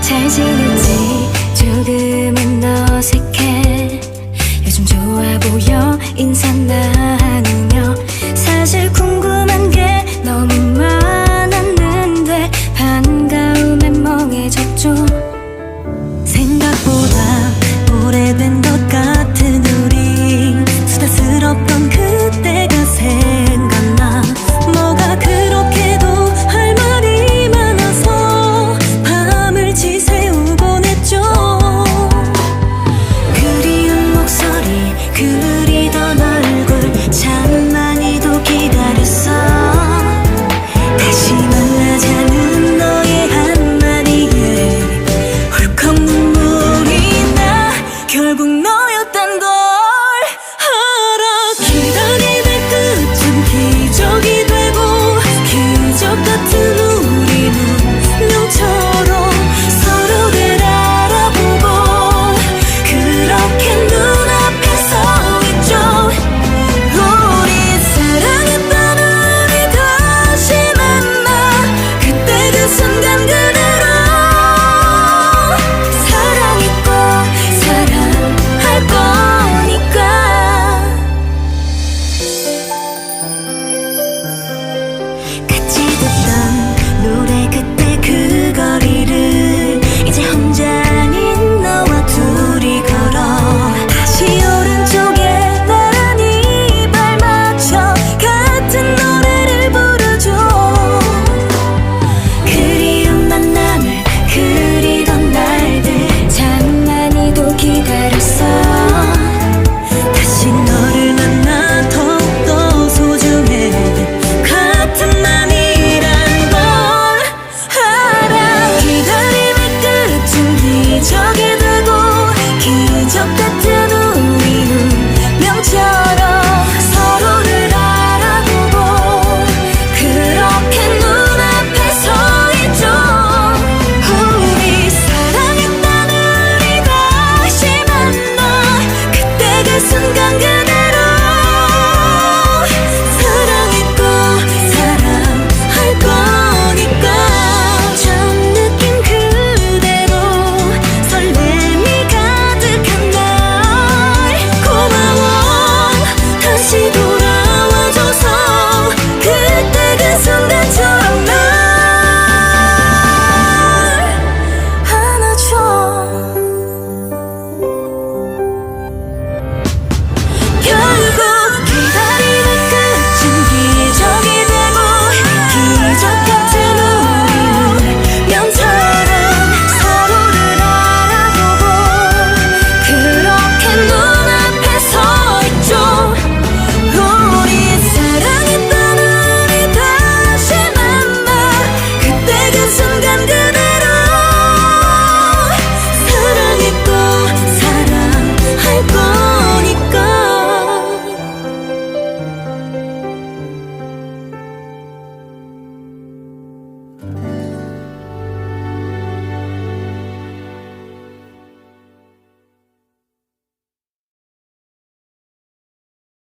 잘 지냈지? 조금은 어색해. 요즘 좋아 보여? 인사 나누며 사실 궁금한 게 너무 많아.